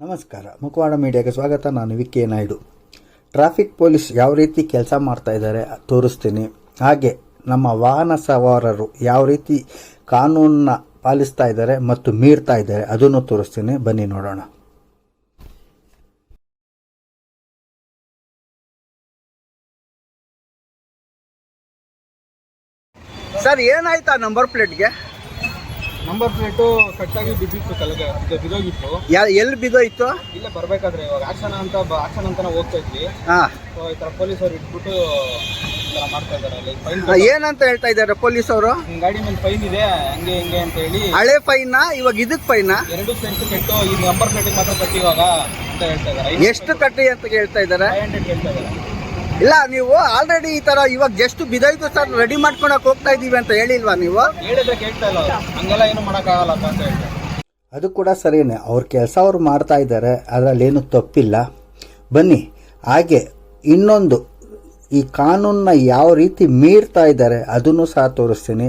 ನಮಸ್ಕಾರ, ಮುಖವಾಡ ಮೀಡಿಯಾಗೆ ಸ್ವಾಗತ. ನಾನು ವಿಕೆ ನಾಯ್ಡು. ಟ್ರಾಫಿಕ್ ಪೊಲೀಸ್ ಯಾವ ರೀತಿ ಕೆಲಸ ಮಾಡ್ತಾ ಇದ್ದಾರೆ ತೋರಿಸ್ತೀನಿ. ಹಾಗೆ ನಮ್ಮ ವಾಹನ ಸವಾರರು ಯಾವ ರೀತಿ ಕಾನೂನನ್ನ ಪಾಲಿಸ್ತಾ ಇದ್ದಾರೆ ಮತ್ತು ಮೀರ್ತಾ ಇದ್ದಾರೆ ಅದನ್ನು ತೋರಿಸ್ತೀನಿ. ಬನ್ನಿ ನೋಡೋಣ. ಸರ್ ಏನಾಯ್ತಾ ನಂಬರ್ ಪ್ಲೇಟ್ಗೆ ನಂಬರ್ ಪ್ಲೇಟು ಕಟ್ಟಾಗಿ ಬಿದ್ದಿತ್ತು ಕೆಳಗೆ ಇದು ಬಿದ್ದೋಗಿತ್ತು ಯಾ ಎಲ್ಲಿ ಬಿದ್ದೋಯ್ತು ಇಲ್ಲೇ ಬರ್ಬೇಕಾದ್ರೆ ಇವಾಗ ಆಕ್ಷನ್ ಅಂತ ಆಕ್ಷನ್ ಅಂತಾನೆ ಹೋಗ್ತಾ ಇದ್ವಿ. ಹಾಂ. ಸೊ ಈ ಥರ ಪೊಲೀಸರು ಇಟ್ಬಿಟ್ಟು ಈ ಥರ ಮಾಡ್ತಾ ಇದ್ದಾರೆ ಫೈನ್ ಏನಂತ ಹೇಳ್ತಾ ಇದ್ದಾರೆ ಪೊಲೀಸ್ ಅವರು? ಗಾಡಿ ಮೇಲೆ ಫೈನ್ ಇದೆ ಹಂಗೆ ಹಿಂಗೆ ಅಂತ ಹೇಳಿ. ಹಳೆ ಫೈನ್ ಇವಾಗ ಇದಕ್ಕೆ ಫೈನಾ ಎರಡು ಸೆಂಟ್ ಕೆಟ್ಟು ಈ ನಂಬರ್ ಪ್ಲೇಟಿಗೆ ಮಾತ್ರ ಕಟ್ಟಿ ಇವಾಗ ಅಂತ ಹೇಳ್ತಾ ಇದ್ದಾರೆ. ಎಷ್ಟು ಕಟ್ಟಿ ಅಂತ ಹೇಳ್ತಾ ಇದ್ದಾರೆ? ಫೈವ್ ಹಂಡ್ರೆಡ್ ಹೇಳ್ತಾ ಇದ್ದಾರೆ. ಇಲ್ಲ ನೀವು ಆಲ್ರೆಡಿ ಈ ತರ ಇವಾಗ ಜಸ್ಟ್ ಬಿದ್ದೋಯ್ತು ಸರ್ ರೆಡಿ ಮಾಡ್ಕೊಳಕ್ ಹೋಗ್ತಾ ಇದೀವಿ ಅಂತ ಹೇಳಿಲ್ವಾ ನೀವು? ಹೇಳಿದ್ರೆ ಕೇಳ್ತಾ ಇಲ್ಲ ಅವ್ರು. ಹಂಗೆಲ್ಲ ಏನು ಮಾಡೋಕ್ಕಾಗಲ್ಲಪ್ಪ ಅಂತ ಅದು ಕೂಡ ಸರಿಯೇ ಅವ್ರ ಕೆಲಸ ಅವ್ರು ಮಾಡ್ತಾ ಇದ್ದಾರೆ ಅದರಲ್ಲಿ ಏನು ತಪ್ಪಿಲ್ಲ. ಬನ್ನಿ ಹಾಗೆ ಇನ್ನೊಂದು ಈ ಕಾನೂನನ್ನ ಯಾವ ರೀತಿ ಮೀರ್ತಾ ಇದ್ದಾರೆ ಅದನ್ನು ಸಹ ತೋರಿಸ್ತೀನಿ.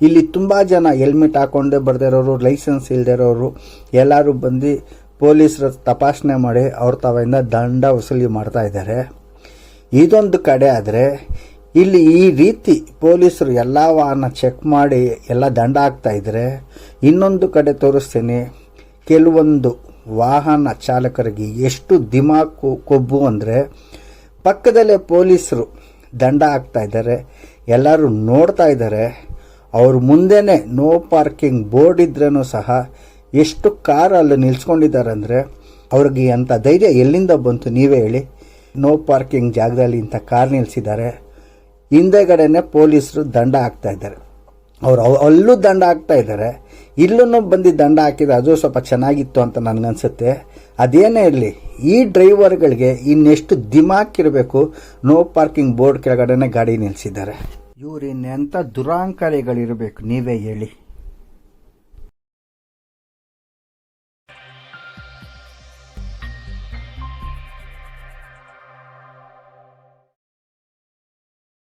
ಇಲ್ಲಿ ತುಂಬ ಜನ ಹೆಲ್ಮೆಟ್ ಹಾಕೊಂಡೇ ಬರ್ದಿರೋರು ಲೈಸೆನ್ಸ್ ಇಲ್ದಿರೋರು ಎಲ್ಲರೂ ಬಂದು ಪೊಲೀಸರ ತಪಾಸಣೆ ಮಾಡಿ ಅವ್ರ ತಾವಿಂದ ದಂಡ ವಸೂಲಿ ಮಾಡ್ತಾ ಇದ್ದಾರೆ. ಇದೊಂದು ಕಡೆ ಆದರೆ ಇಲ್ಲಿ ಈ ರೀತಿ ಪೊಲೀಸರು ಎಲ್ಲ ವಾಹನ ಚೆಕ್ ಮಾಡಿ ಎಲ್ಲ ದಂಡ ಹಾಕ್ತಾ ಇದ್ದಾರೆ ಇನ್ನೊಂದು ಕಡೆ ತೋರಿಸ್ತೀನಿ, ಕೆಲವೊಂದು ವಾಹನ ಚಾಲಕರಿಗೆ ಎಷ್ಟು ದಿಮಾಕು ಕೊಬ್ಬು ಅಂದರೆ ಪಕ್ಕದಲ್ಲೇ ಪೊಲೀಸರು ದಂಡ ಹಾಕ್ತಾ ಇದ್ದಾರೆ, ಎಲ್ಲರೂ ನೋಡ್ತಾ ಇದ್ದಾರೆ, ಅವ್ರ ಮುಂದೆನೇ ನೋ ಪಾರ್ಕಿಂಗ್ ಬೋರ್ಡ್ ಇದ್ರೂ ಸಹ ಎಷ್ಟು ಕಾರ್ ಅಲ್ಲಿ ನಿಲ್ಸ್ಕೊಂಡಿದ್ದಾರೆ ಅಂದರೆ ಅವ್ರಿಗೆ ಅಂಥ ಧೈರ್ಯ ಎಲ್ಲಿಂದ ಬಂತು ನೀವೇ ಹೇಳಿ. ನೋ ಪಾರ್ಕಿಂಗ್ ಜಾಗದಲ್ಲಿ ಇಂಥ ಕಾರ್ ನಿಲ್ಲಿಸಿದ್ದಾರೆ ಹಿಂದೆಗಡೆನೆ ಪೊಲೀಸರು ದಂಡ ಹಾಕ್ತಾ ಇದ್ದಾರೆ. ಅವರು ಅವ್- ಅಲ್ಲೂ ದಂಡ ಹಾಕ್ತಾ ಇದ್ದಾರೆ. ಇಲ್ಲೂ ಬಂದು ದಂಡ ಹಾಕಿದ್ರೆ ಅದು ಸ್ವಲ್ಪ ಚೆನ್ನಾಗಿತ್ತು ಅಂತ ನನಗನ್ಸುತ್ತೆ. ಅದೇನೇ ಇರಲಿ, ಈ ಡ್ರೈವರ್ಗಳಿಗೆ ಇನ್ನೆಷ್ಟು ದಿಮಾಕ್ ಇರಬೇಕು. ನೋ ಪಾರ್ಕಿಂಗ್ ಬೋರ್ಡ್ ಕೆಳಗಡೆನೆ ಗಾಡಿ ನಿಲ್ಲಿಸಿದ್ದಾರೆ ಇವ್ರು ಇನ್ನೆಂಥ ದುರಾಂಕಾರಿಗಳಿರಬೇಕು, ನೀವೇ ಹೇಳಿ.